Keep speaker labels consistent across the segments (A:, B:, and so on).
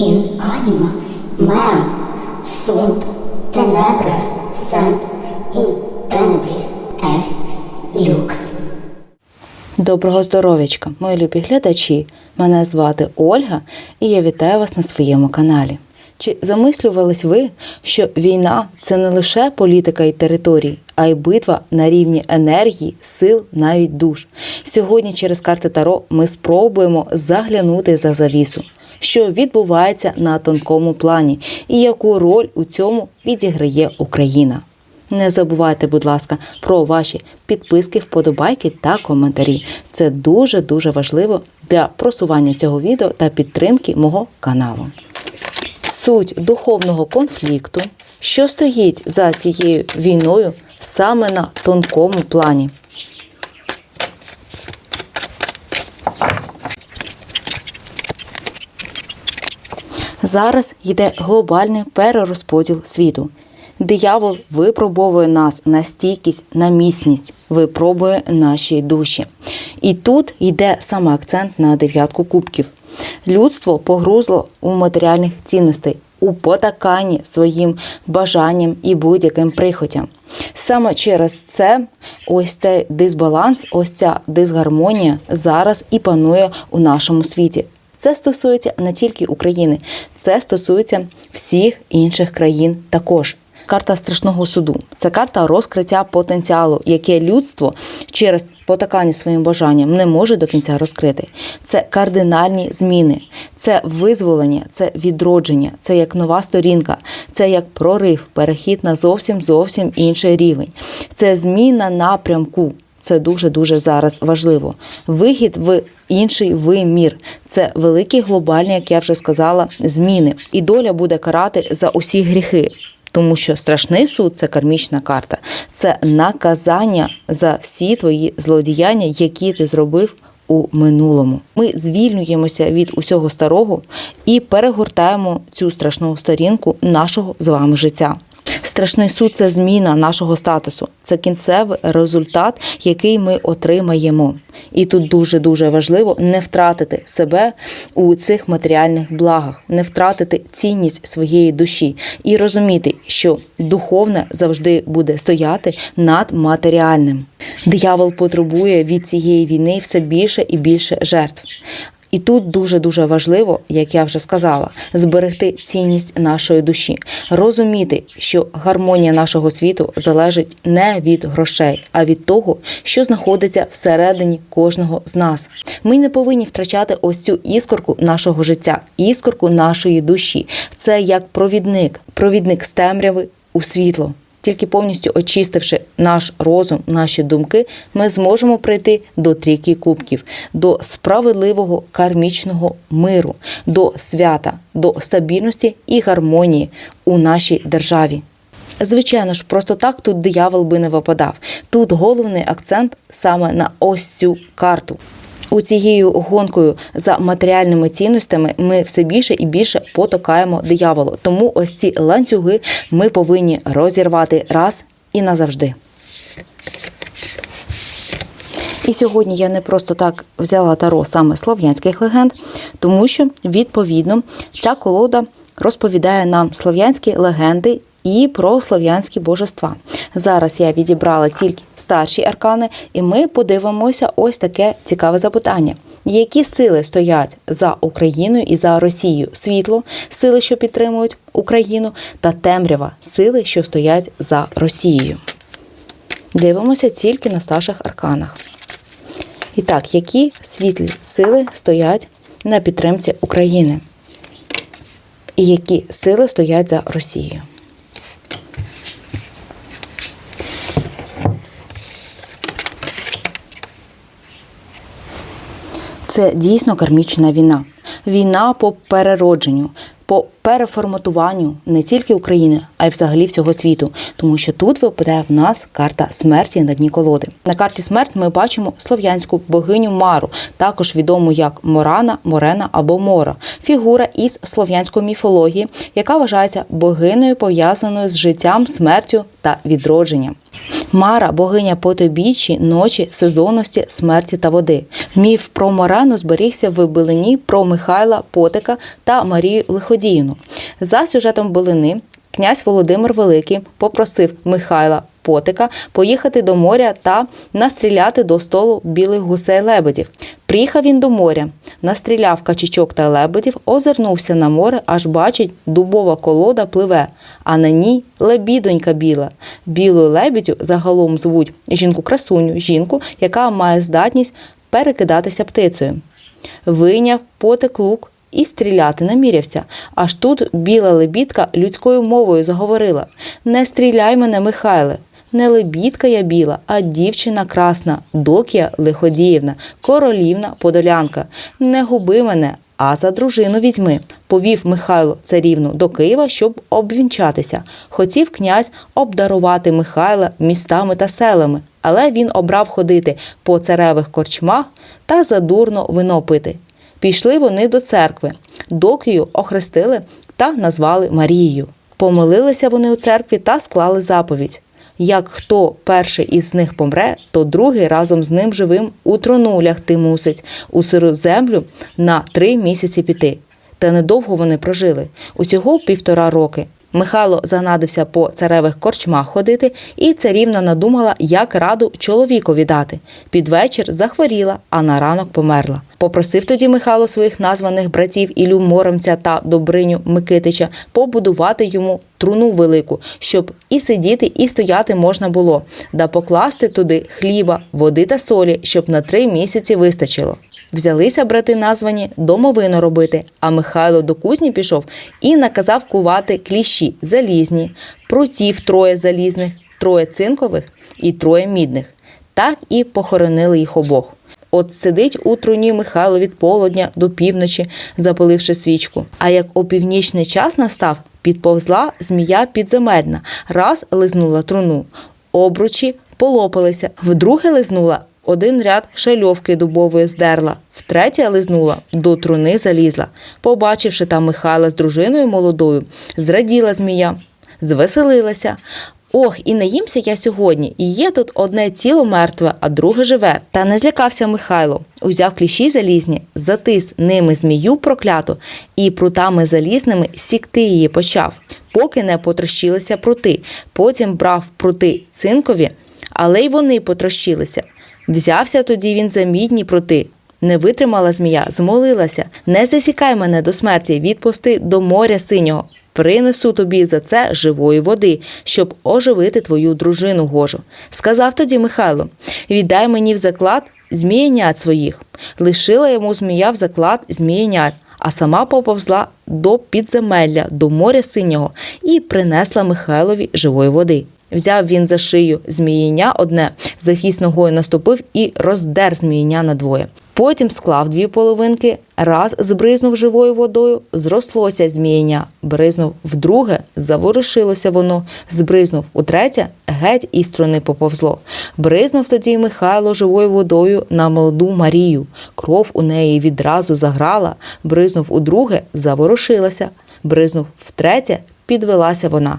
A: in anima mea sunt tenebrae sed in tenebris est lux.
B: Доброго здоров'ячка, мої любі глядачі. Мене звати Ольга, і я вітаю вас на своєму каналі. Чи замислювались ви, що війна це не лише політика і територій, а й битва на рівні енергії, сил, навіть душ? Сьогодні через карти Таро ми спробуємо заглянути за завісу, що відбувається на тонкому плані, і яку роль у цьому відіграє Україна. Не забувайте, будь ласка, про ваші підписки, вподобайки та коментарі. Це дуже дуже важливо для просування цього відео та підтримки мого каналу. Суть духовного конфлікту, що стоїть за цією війною саме на тонкому плані. Зараз йде глобальний перерозподіл світу. Диявол випробовує нас на стійкість, на міцність, випробує наші душі. І тут йде саме акцент на дев'ятку кубків. Людство погрузло у матеріальних цінностей, у потаканні своїм бажанням і будь-яким прихотям. Саме через це ось цей дисбаланс, ось ця дисгармонія зараз і панує у нашому світі. Це стосується не тільки України, це стосується всіх інших країн також. Карта страшного суду це карта розкриття потенціалу, яке людство через потакання своїм бажанням не може до кінця розкрити. Це кардинальні зміни, це визволення, це відродження, це як нова сторінка, це як прорив, перехід на зовсім зовсім інший рівень. Це зміна напрямку. Це дуже дуже зараз важливо. Вихід в інший вимір. Це великі глобальні, як я вже сказала, зміни. І доля буде карати за усі гріхи. Тому що страшний суд це кармічна карта, це наказання за всі твої злодіяння, які ти зробив у минулому. Ми звільнюємося від усього старого і перегортаємо цю страшну сторінку нашого з вами життя. Страшний суд це зміна нашого статусу, це кінцевий результат, який ми отримаємо. І тут дуже дуже важливо не втратити себе у цих матеріальних благах, не втратити цінність своєї душі і розуміти, що духовне завжди буде стояти над матеріальним. Диявол потребує від цієї війни все більше і більше жертв. І тут дуже дуже важливо, як я вже сказала, зберегти цінність нашої душі, розуміти, що гармонія нашого світу залежить не від грошей, а від того, що знаходиться всередині кожного з нас. Ми не повинні втрачати ось цю іскорку нашого життя, іскорку нашої душі. Це як провідник, провідник з темряви у світло. Тільки повністю очистивши наш розум, наші думки, ми зможемо прийти до трійки кубків, до справедливого кармічного миру, до свята, до стабільності і гармонії у нашій державі. Звичайно ж, просто так тут диявол би не випадав. Тут головний акцент саме на ось цю карту. У цією гонкою за матеріальними цінностями ми все більше і більше потокаємо дияволу. Тому ось ці ланцюги ми повинні розірвати раз і назавжди. І сьогодні я не просто так взяла таро саме слов'янських легенд, тому що відповідно ця колода розповідає нам слов'янські легенди і про слов'янські божества. Зараз я відібрала тільки старші аркани, і ми подивимося ось таке цікаве запитання. Які сили стоять за Україною і за Росією? Світло, сили, що підтримують Україну, та темрява сили, що стоять за Росією. Дивимося тільки на старших арканах. І так, які світлі сили стоять на підтримці України? І які сили стоять за Росією? Це дійсно кармічна війна. Війна по переродженню, по переформатуванню не тільки України, а й взагалі всього світу, тому що тут випадає в нас карта смерті на дні колоди. На карті смерть ми бачимо слов'янську богиню Мару, також відому як Морана, Морена або Мора, фігура із слов'янської міфології, яка вважається богиною пов'язаною з життям, смертю та відродженням. Мара богиня потобічі, ночі, сезонності, смерті та води. Міф про Морану зберігся в Билині про Михайла Потика та Марію Лиходіївну. За сюжетом Билини князь Володимир Великий попросив Михайла Потика поїхати до моря та настріляти до столу білих гусей лебедів. Приїхав він до моря, настріляв качечок та лебедів, озирнувся на море, аж бачить, дубова колода пливе, а на ній лебідонька біла. Білою лебідю загалом звуть жінку-красуню, жінку, яка має здатність перекидатися птицею. Вийняв потик лук і стріляти намірявся. Аж тут біла лебідка людською мовою заговорила: Не стріляй мене, Михайле. Не лебідка я біла, а дівчина красна, докія лиходіївна, королівна подолянка. Не губи мене, а за дружину візьми. Повів Михайло царівну до Києва, щоб обвінчатися. Хотів князь обдарувати Михайла містами та селами, але він обрав ходити по царевих корчмах та задурно вино пити. Пішли вони до церкви. Докію охрестили та назвали Марією. Помолилися вони у церкві та склали заповідь. Як хто перший із них помре, то другий разом з ним живим у трону лягти мусить, у сиру землю на три місяці піти. Та недовго вони прожили усього півтора роки. Михайло занадився по царевих корчмах ходити, і царівна надумала, як раду чоловікові дати. Під вечір захворіла, а на ранок померла. Попросив тоді Михайло своїх названих братів Ілю Моромця та Добриню Микитича побудувати йому труну велику, щоб і сидіти, і стояти можна було, да покласти туди хліба, води та солі, щоб на три місяці вистачило. Взялися брати названі домовину робити, а Михайло до кузні пішов і наказав кувати кліщі залізні, прутів троє залізних, троє цинкових і троє мідних. Так і похоронили їх обох. От сидить у труні Михайло від полудня до півночі, запаливши свічку. А як у північний час настав, підповзла змія підземельна, раз лизнула труну, обручі полопалися, вдруге лизнула. Один ряд шальовки дубової здерла, втретє лизнула, до труни залізла. Побачивши там Михайла з дружиною молодою, зраділа змія, звеселилася. Ох, і наїмся я сьогодні, і є тут одне тіло мертве, а друге живе. Та не злякався Михайло. Узяв кліщі залізні, затис ними змію прокляту, і прутами залізними сікти її почав, поки не потрощилися прути. Потім брав прути цинкові, але й вони потрощилися. Взявся тоді він за мідні прути. Не витримала змія, змолилася. Не засікай мене до смерті, відпусти до моря синього. Принесу тобі за це живої води, щоб оживити твою дружину гожу. Сказав тоді Михайло: віддай мені в заклад змієнят своїх. Лишила йому змія в заклад змієнят, а сама поповзла до підземелля, до моря синього, і принесла Михайлові живої води. Взяв він за шию змієння одне, за хвіст ногою наступив і роздер змієння надвоє. Потім склав дві половинки, раз збризнув живою водою, зрослося змієння, бризнув вдруге, заворушилося воно, збризнув утретє, геть із струни поповзло. Бризнув тоді Михайло живою водою на молоду Марію. Кров у неї відразу заграла, бризнув удруге, заворушилася, бризнув втретє, підвелася вона.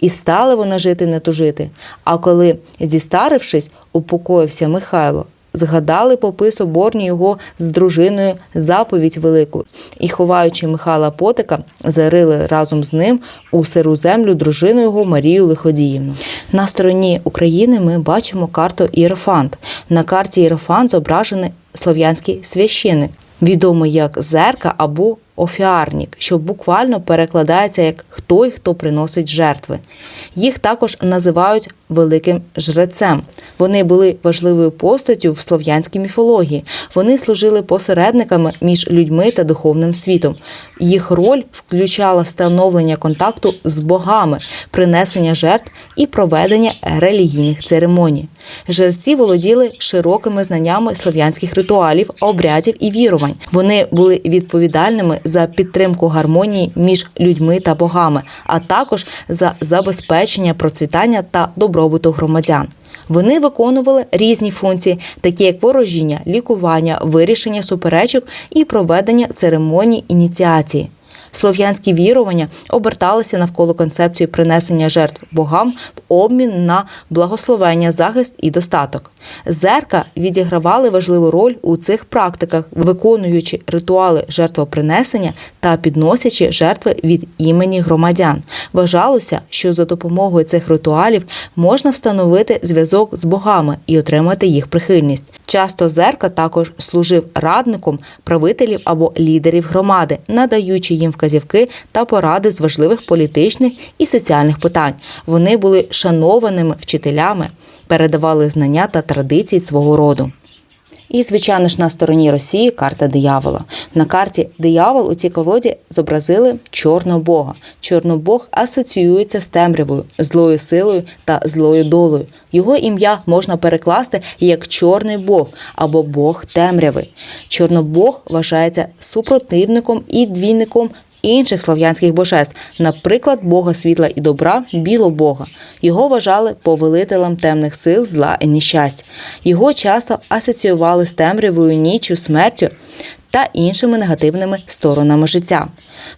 B: І стали вони жити не тужити. А коли, зістарившись, упокоївся Михайло, згадали попи соборні його з дружиною заповідь велику, і, ховаючи Михайла Потика, зарили разом з ним у сиру землю дружину його Марію Лиходіївну. На стороні України ми бачимо карту Іерофант. На карті Іерофант зображений слов'янський священик, відомий як зерка або офіарнік, що буквально перекладається як той, хто приносить жертви. Їх також називають великим жрецем. Вони були важливою постаттю в слов'янській міфології. Вони служили посередниками між людьми та духовним світом. Їх роль включала встановлення контакту з богами, принесення жертв і проведення релігійних церемоній. Жерці володіли широкими знаннями слов'янських ритуалів, обрядів і вірувань. Вони були відповідальними за підтримку гармонії між людьми та богами, а також за забезпечення процвітання та добробуту громадян. Вони виконували різні функції, такі як ворожіння, лікування, вирішення суперечок і проведення церемоній ініціації. Слов'янські вірування оберталися навколо концепції принесення жертв богам в обмін на благословення, захист і достаток. Зерка відігравали важливу роль у цих практиках, виконуючи ритуали жертвопринесення та підносячи жертви від імені громадян. Вважалося, що за допомогою цих ритуалів можна встановити зв'язок з богами і отримати їх прихильність. Часто зерка також служив радником правителів або лідерів громади, надаючи їм вказівки та поради з важливих політичних і соціальних питань. Вони були шанованими вчителями, передавали знання та традиції свого роду. І, звичайно ж, на стороні Росії карта диявола. На карті диявол у цій колоді зобразили чорного бога. Чорнобог асоціюється з темрявою, злою силою та злою долею. Його ім'я можна перекласти як чорний бог або бог темряви. Чорнобог вважається супротивником і двійником інших слов'янських божеств, наприклад, Бога світла і добра, білобога. Його вважали повелителем темних сил, зла і нещастя. Його часто асоціювали з темрявою, ніччю, смертю та іншими негативними сторонами життя.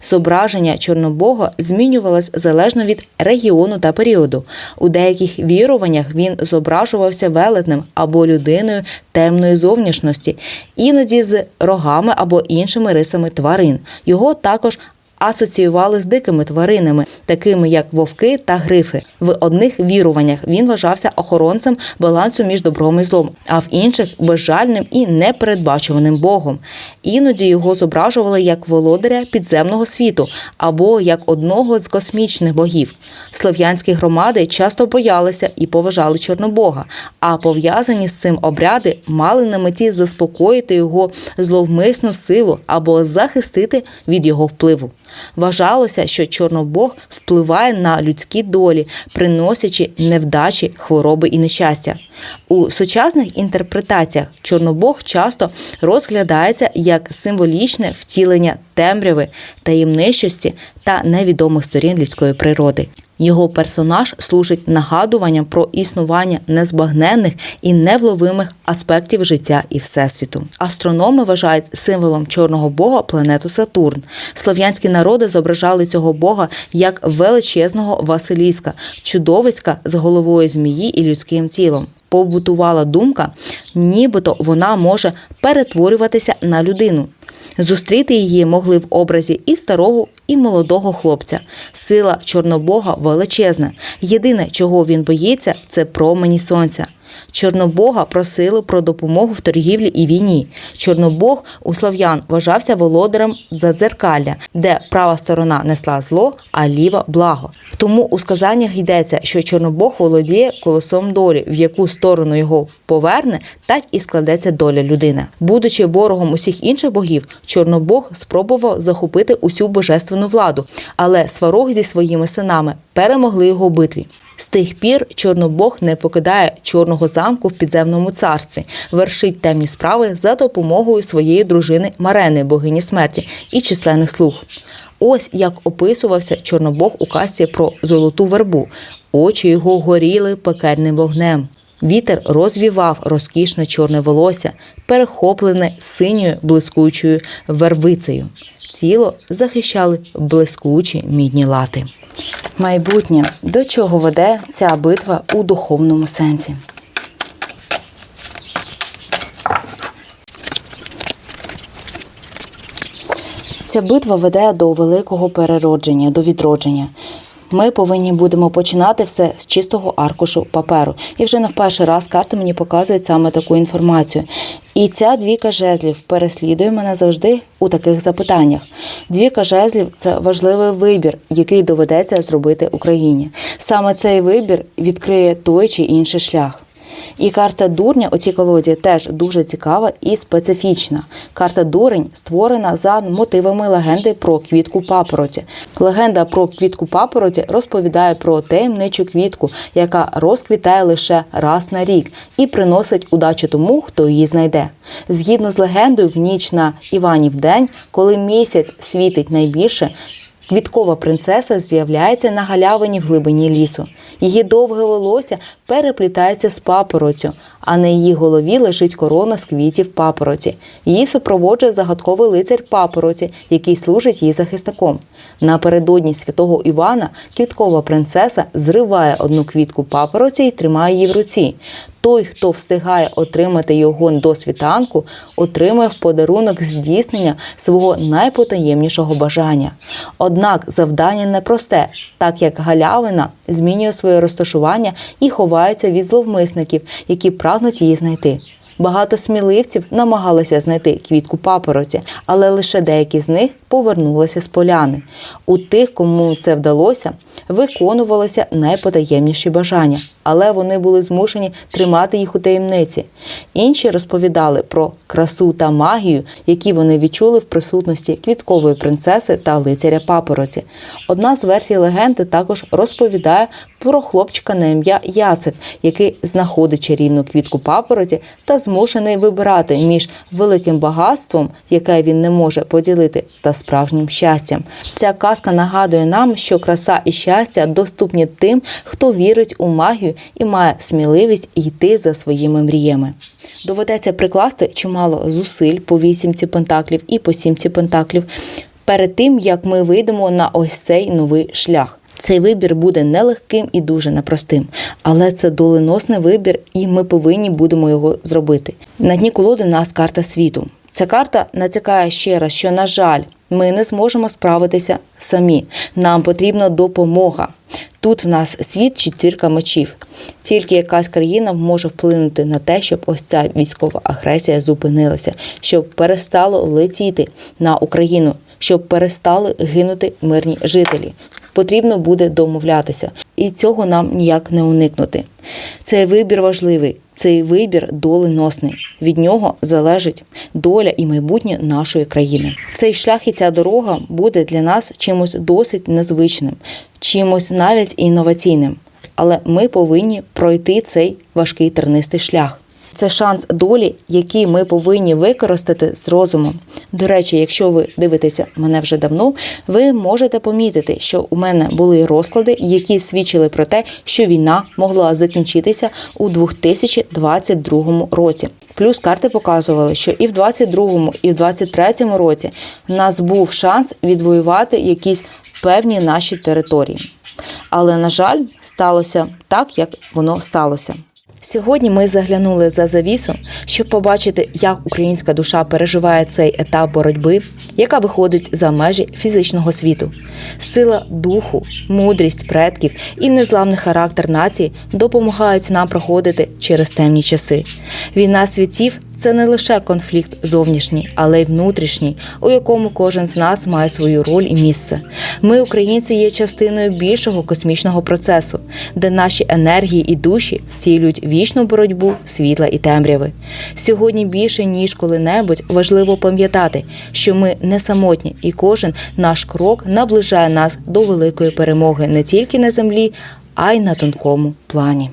B: Зображення Чорнобога змінювалось залежно від регіону та періоду. У деяких віруваннях він зображувався велетнем або людиною темної зовнішності, іноді з рогами або іншими рисами тварин. Його також асоціювали з дикими тваринами, такими як вовки та грифи. В одних віруваннях він вважався охоронцем балансу між добром і злом, а в інших безжальним і непередбачуваним богом. Іноді його зображували як володаря підземного світу або як одного з космічних богів. Слов'янські громади часто боялися і поважали Чорнобога, а пов'язані з цим обряди мали на меті заспокоїти його зловмисну силу або захистити від його впливу. Вважалося, що Чорнобог впливає на людські долі, приносячи невдачі, хвороби і нещастя. У сучасних інтерпретаціях Чорнобог часто розглядається як символічне втілення темряви, таємничості та невідомих сторін людської природи. Його персонаж служить нагадуванням про існування незбагненних і невловимих аспектів життя і всесвіту. Астрономи вважають символом чорного бога планету Сатурн. Слов'янські народи зображали цього бога як величезного Василіска, чудовиська з головою змії і людським тілом. Побутувала думка, нібито вона може перетворюватися на людину. Зустріти її могли в образі і старого, і молодого хлопця. Сила Чорнобога величезна. Єдине, чого він боїться, це промені сонця. Чорнобога просили про допомогу в торгівлі і війні. Чорнобог у слов'ян вважався володарем задзеркалля, де права сторона несла зло, а ліва благо. Тому у сказаннях йдеться, що Чорнобог володіє колесом долі, в яку сторону його поверне, так і складеться доля людини. Будучи ворогом усіх інших богів, Чорнобог спробував захопити усю божественну владу, але сварог зі своїми синами перемогли його в битві. З тих пір Чорнобог не покидає чорного замку в підземному царстві, вершить темні справи за допомогою своєї дружини Марени, богині смерті, і численних слуг. Ось як описувався Чорнобог у казці про золоту вербу. Очі його горіли пекельним вогнем. Вітер розвівав розкішне чорне волосся, перехоплене синьою блискучою вервицею. Тіло захищали блискучі мідні лати. Майбутнє до чого веде ця битва у духовному сенсі. Ця битва веде до великого переродження, до відродження. Ми повинні будемо починати все з чистого аркушу паперу. І вже не в перший раз карти мені показують саме таку інформацію. І ця двійка жезлів переслідує мене завжди у таких запитаннях. Двійка жезлів це важливий вибір, який доведеться зробити Україні. Саме цей вибір відкриє той чи інший шлях. І карта дурня у цій колоді теж дуже цікава і специфічна. Карта дурень створена за мотивами легенди про квітку папороті. Легенда про квітку папороті розповідає про таємничу квітку, яка розквітає лише раз на рік і приносить удачу тому, хто її знайде. Згідно з легендою, в ніч на Іванів день, коли місяць світить найбільше, Квіткова принцеса з'являється на галявині в глибині лісу. Її довге волосся переплітається з папороттю, а на її голові лежить корона з квітів папороті. Її супроводжує загадковий лицар папороті, який служить їй захисником. Напередодні святого Івана квіткова принцеса зриває одну квітку папороті і тримає її в руці. Той, хто встигає отримати його до світанку, отримує в подарунок здійснення свого найпотаємнішого бажання. Однак завдання непросте, так як галявина змінює своє розташування і ховається від зловмисників, які прагнуть її знайти. Багато сміливців намагалися знайти квітку папороті, але лише деякі з них повернулися з поляни. У тих, кому це вдалося, виконувалися найпотаємніші бажання, але вони були змушені тримати їх у таємниці. Інші розповідали про красу та магію, які вони відчули в присутності квіткової принцеси та лицаря папороті. Одна з версій легенди також розповідає про хлопчика на ім'я Яцек, який знаходить чарівну квітку папороті та змушений вибирати між великим багатством, яке він не може поділити, та справжнім щастям. Ця казка нагадує нам, що краса і щастя доступні тим, хто вірить у магію і має сміливість йти за своїми мріями. Доведеться прикласти чимало зусиль по вісімці пентаклів і по сімці пентаклів перед тим, як ми вийдемо на ось цей новий шлях. Цей вибір буде нелегким і дуже непростим, але це доленосний вибір, і ми повинні будемо його зробити. На дні колоди в нас карта світу. Ця карта натякає ще раз, що, на жаль, ми не зможемо справитися самі. Нам потрібна допомога. Тут в нас світ четвірка мечів. Тільки якась країна може вплинути на те, щоб ось ця військова агресія зупинилася, щоб перестало летіти на Україну, щоб перестали гинути мирні жителі. Потрібно буде домовлятися, і цього нам ніяк не уникнути. Цей вибір важливий, цей вибір доленосний. Від нього залежить доля і майбутнє нашої країни. Цей шлях і ця дорога буде для нас чимось досить незвичним, чимось навіть інноваційним. Але ми повинні пройти цей важкий тернистий шлях. Це шанс долі, який ми повинні використати з розумом. До речі, якщо ви дивитеся мене вже давно, ви можете помітити, що у мене були розклади, які свідчили про те, що війна могла закінчитися у 2022 році. Плюс карти показували, що і в 22-му, і в 23-му році в нас був шанс відвоювати якісь певні наші території. Але, на жаль, сталося так, як воно сталося. Сьогодні ми заглянули за завісу, щоб побачити, як українська душа переживає цей етап боротьби, яка виходить за межі фізичного світу. Сила духу, мудрість предків і незламний характер нації допомагають нам проходити через темні часи. Війна світів це не лише конфлікт зовнішній, але й внутрішній, у якому кожен з нас має свою роль і місце. Ми, українці, є частиною більшого космічного процесу, де наші енергії і душі вцілюють вічну боротьбу світла і темряви. Сьогодні більше ніж коли-небудь важливо пам'ятати, що ми не самотні, і кожен наш крок наближає нас до великої перемоги не тільки на землі, а й на тонкому плані.